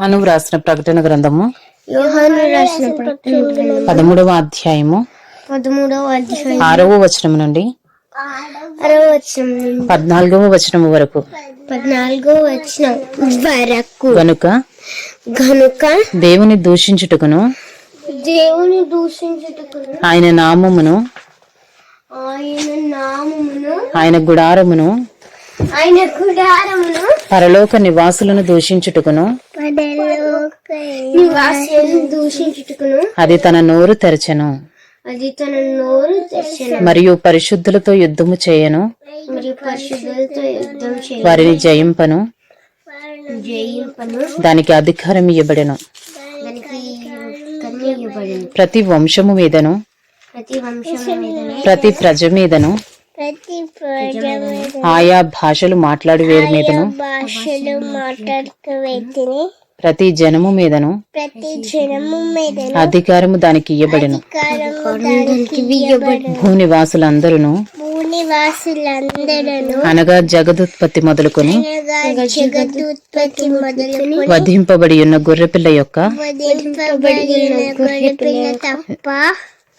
యోహాను రాసిన ప్రకటన గ్రంథము యోహాను రాసిన ప్రకటన పదమూడవ అధ్యాయము పదమూడవ అధ్యాయం ఆరవ వచనం నుండి ఆరవ వచనం నుండి పద్నాలుగవ వచనం వరకు. పద్నాలుగో వచనం వరకు. గనుక గనుక దేవుని దూషించుటకును దేవుని దూషించుటకు ఆయన నామమును ఆయన నామమును ఆయన గుడారమును ఆయన గుడారమును పరలోక నివాసులను దూషించుటకును నివాసులను దూషించుటకును అది తన నోరు తెరచెను. అది తన నోరు తెరచిన. మరియు పరిశుద్ధులతో యుద్ధము చేయను. మరియు పరిశుద్ధులతో యుద్ధం చేయ వారిని జయింపను. జయింపను. దానికి అధికారం ఇవ్వబడెను ప్రతి వంశము మీదను. ప్రతి ప్రజ మీదను. ఆయా భాషలు మాట్లాడు వేరు మీదను. భాషలు మాట్లాడుతూ వ్యక్తిని ప్రతి జనము మీదను. ప్రతి జనము అధికారము దానికి ఇయ్యబడెను. భూనివాసులందరూ భూనివాసులందరూ అనగా జగదుత్పత్తి మొదలుకొని అనగా జగదుత్పత్తి మొదలుకొని వధింపబడి ఉన్న గొర్రెపిల్ల యొక్క వధింపబడిన గొర్రెపిల్ల తప్ప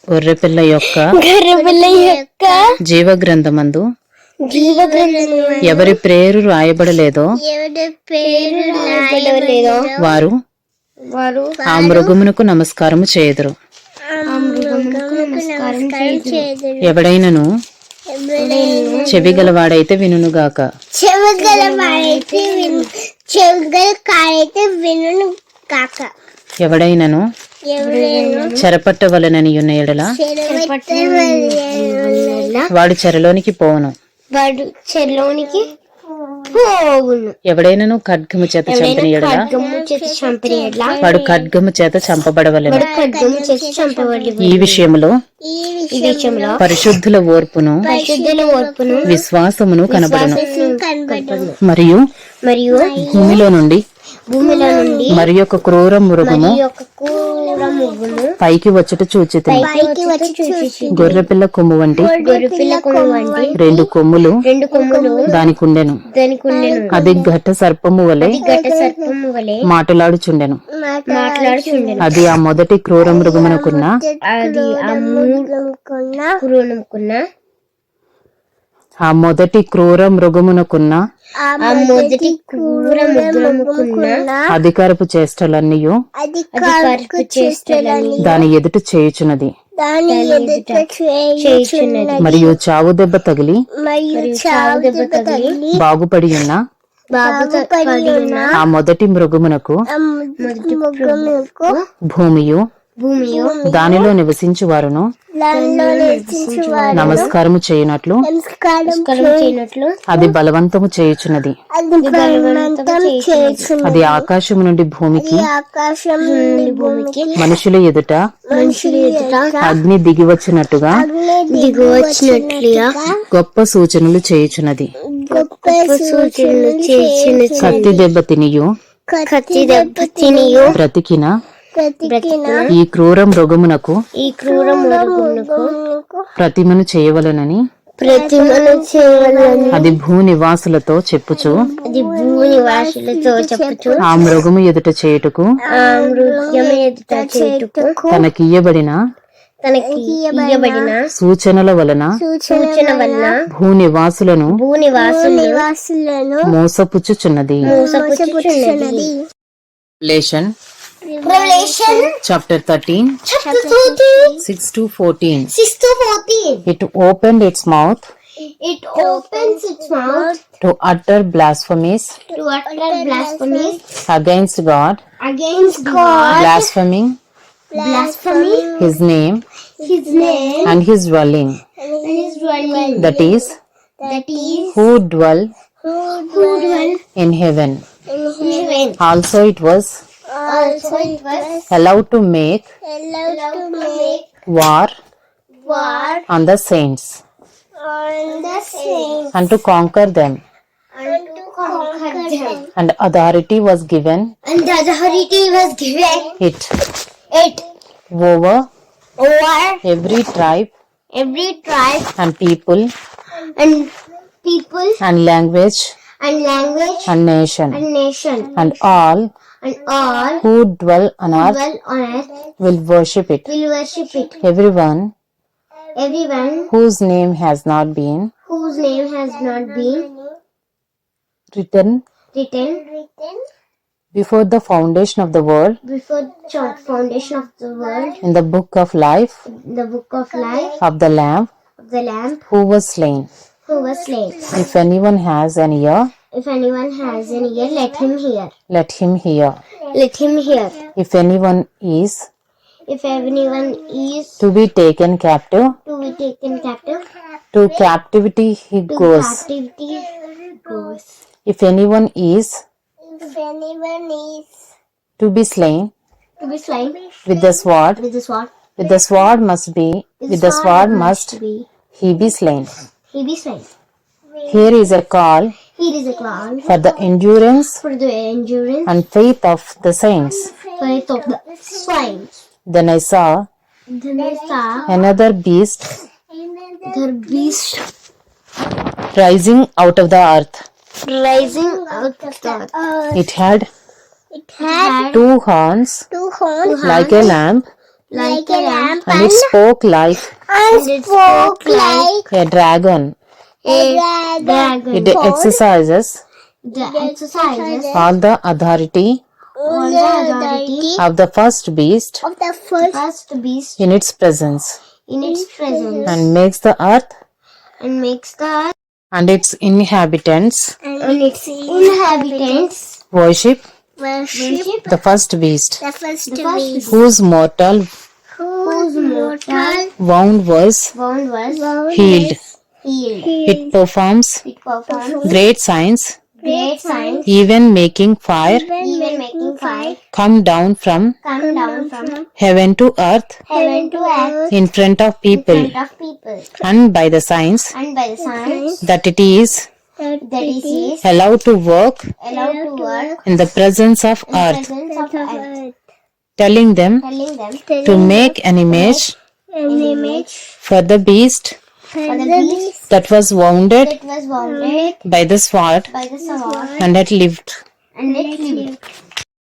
గొర్రెపిల్ల యొక్క గొర్రెపిల్ల యొక్క జీవగ్రంథమందు జీవగ్రంథము ఎవరి పేరు రాయబడలేదో వారు వారు ఆ మృగమునకు నమస్కారము చేయుదురు. ఎవడైనను చెవి గలవాడైతే వినుగాక చెవగల వాడైతే విను చెవగల కాడైతే వినును కాక ఎవడైనను ఎవరైనా చెరపట్టవలనని ఉన్న ఎడల వాడు చెరలోనికి పోవును. వాడు చెరలోనికి ఎవడైనను ఖడ్గము చేత చంపిన ఎడల వాడు ఖడ్గము చేత చంపబడవలెను. ఈ విషయంలో పరిశుద్ధుల ఓర్పును విశ్వాసమును కనబడను. మరియు మరియు భూమిలో నుండి భూమిలో నుండి మరి యొక్క క్రూర మృగము పైకి వచ్చుట వచ్చి చూసి గొర్రెపిల్ల కొమ్ము వంటి రెండు కొమ్ములు రెండు కొమ్ములు దానికి ఉండెను దానికి ఉండెను అది ఘట్ట సర్పము వలె మాటలాడుచుండెను. మాట్లాడుచుండెను. అది ఆ మొదటి క్రూర మృగమునకున్న అది ఆ మొదటి క్రూర మృగమునకున్న మొదటి క్రూర ముగ్గురముకున్న అధికారపు చేష్టలన్నీయు అధికారపు చేష్టలని దాని ఎదుట చేయుచున్నది. దాని ఎదుట చేయుచున్నది. మరియు చావు దెబ్బ తగిలి మరియు చావు దెబ్బ తగిలి బాగుపడి ఉన్న ఆ మొదటి మృగమునకు భూమియు భూమియు దానిలో నివసించు వారును నమస్కారము చేయునట్లు అది బలవంతము చేయుచున్నది. అది ఆకాశము నుండి భూమికి ఆకాశం నుండి భూమికి మనుషుల ఎదుట మనుషులు ఎదుట అగ్ని దిగివచ్చినట్టుగా గొప్ప సూచనలు చేయుచున్నది. గొప్ప సూచనలు చేసిన కత్తి దెబ్బ తినియు కత్తి దెబ్బ తినియు బ్రతికిన బ్రతికిన ఈ క్రూర మృగమునకు ఈ క్రూర మృగమునకు ప్రతిమను చేయవలనని ప్రతిమను అది భూ నివాసులతో చెప్పుచు అది భూ నివాసులతో చెప్పుచు ఆ మృగము ఎదుట చేయుటకు ఆ మృగ్యం ఎదుట చేటుకు తనకియ్యబడిన సూచనల వలన సూచన వలన భూ నివాసులను భూ నివాసులను మోసపుచ్చుచున్నది. మోసపుచ్చుచున్నది. లేషన్ Revelation. Chapter 13, chapter 13, 6 to 14. 6 to 14. It opened its mouth. It opens its mouth. To utter blasphemies. To utter blasphemies. Against God, against God, blaspheming. Blasphemy, his name. His name, and his dwelling, and his dwelling, that is, that is, who dwell who dwell in heaven. in heaven. Also, it was also it was allowed to make allowed to make war war on the saints on the saints and to conquer them. and to conquer them. And authority was given. And the authority was given. It it over over every tribe every tribe and people and people and language and language and nation. and nation. And all and all who dwell on earth dwell on earth will worship it. will worship it. Everyone Everyone whose name has not been whose name has not been written written before the foundation of the world before the foundation of the world in the book of life in the book of life of the Lamb of the Lamb who was slain. who was slain. If anyone has an ear, If anyone has an ear, let him hear. let him hear. Let him hear. If anyone is If anyone is to be taken captive, to be taken captive, to captivity he to goes. captivity goes. If anyone is If anyone is to be slain to be slain with the sword, with the sword, with the sword must be, with the sword must be he be slain. he be slain. Here is a call Here is a call for the endurance for the endurance and faith of the saints. faith of the saints. Then I saw Then I saw another beast the beast rising out of the earth. rising out of the earth. It had It had two horns two horns like a lamb, like a lamp and it spoke like and it spoke like a dragon. A dragon. It exercises The exercises all the authority all the authority of the first beast of the first beast in its presence in its presence and makes the earth and makes the earth and its inhabitants and its inhabitants worship worship the first beast the first beast whose mortal whose mortal wound was wound was healed. Healed. It performs It performs great signs, great signs, even making fire even making fire come down from come down from heaven to earth heaven to earth in front of in people, front of people, and by the signs and by the signs that it is that it is allowed to work allowed to work in the presence of in earth, presence of earth, telling them telling them to make an image an image for the beast for the beast that was wounded that was wounded by the sword by the sword and had lived. and it lived.